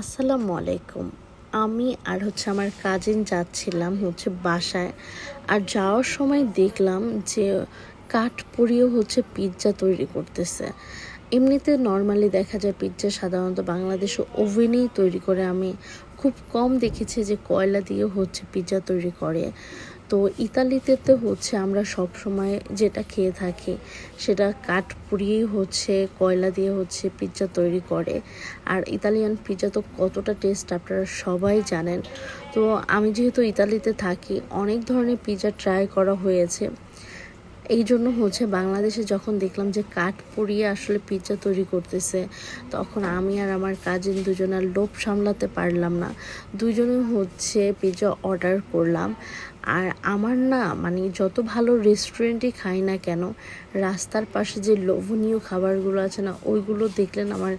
আসসালামু আলাইকুম। আমি আর হচ্ছে আমার কাজিন যাচ্ছিলাম হচ্ছে বাসায় আর যাওয়ার সময় দেখলাম যে কাঠ পুড়িয়েও হচ্ছে পিৎজা তৈরি করতেছে। এমনিতে নর্মালি দেখা যায় পিৎজা সাধারণত বাংলাদেশে ওভেনেই তৈরি করে। আমি খুব কম দেখেছি যে কয়লা দিয়ে হচ্ছে পিৎজা তৈরি করে। তো ইতালিতে তো হচ্ছে আমরা সব সময় যেটা খেয়ে থাকি, সেটা কাঠ পুড়িয়েই হচ্ছে, কয়লা দিয়ে হচ্ছে পিৎজা তৈরি করে। আর ইতালিয়ান পিৎজা তো কতটা টেস্ট আপনারা সবাই জানেন। তো আমি যেহেতু ইতালিতে থাকি, অনেক ধরনের পিৎজা ট্রাই করা হয়েছে। এই জন্য হচ্ছে বাংলাদেশে যখন দেখলাম যে কাঠ পুড়িয়ে আসলে পিৎজা তৈরি করতেছে, তখন আমি আর আমার কাজিন দুজনের লোভ সামলাতে পারলাম না। দুজনে হচ্ছে পিৎজা অর্ডার করলাম। আর আমার না মানে যত ভালো রেস্টুরেন্টই খাই না কেন, রাস্তার পাশে যে লোভনীয় খাবারগুলো আছে না, ওইগুলো দেখলেন আমার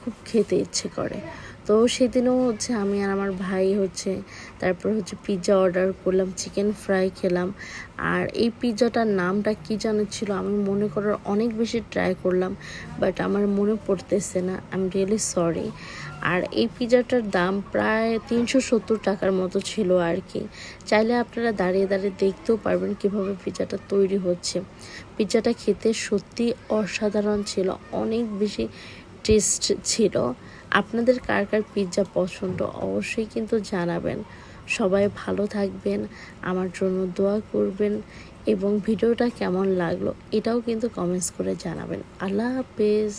খুব খেতে ইচ্ছে করে। তো সেদিনও হচ্ছে আমি আর আমার ভাই হচ্ছে তারপর হচ্ছে পিৎজা অর্ডার করলাম চিকেন ফ্রাই খেলাম। আর এই পিৎজাটার নামটা কি যেন ছিল আমি মনে করার অনেক বেশি ট্রাই করলাম বাট আমার মনে পড়তেছে না আই এম রিয়েলি সরি আর এই পিৎজাটার দাম প্রায় তিনশো সত্তর টাকার মতো ছিল আর কি। চাইলে আপনারা দাঁড়িয়ে দাঁড়িয়ে দেখতেও পারবেন কীভাবে পিৎজাটা তৈরি হচ্ছে। পিৎজাটা খেতে সত্যি অসাধারণ ছিল, অনেক বেশি টেস্ট ছিল। আপনাদের কার কার পিৎজা পছন্দ অবশ্যই কিন্তু জানাবেন। সবাই ভালো থাকবেন, আমার জন্য দোয়া করবেন এবং ভিডিওটা কেমন লাগল এটাও কিন্তু কমেন্টস করে জানাবেন। আল্লাহ হাফেজ।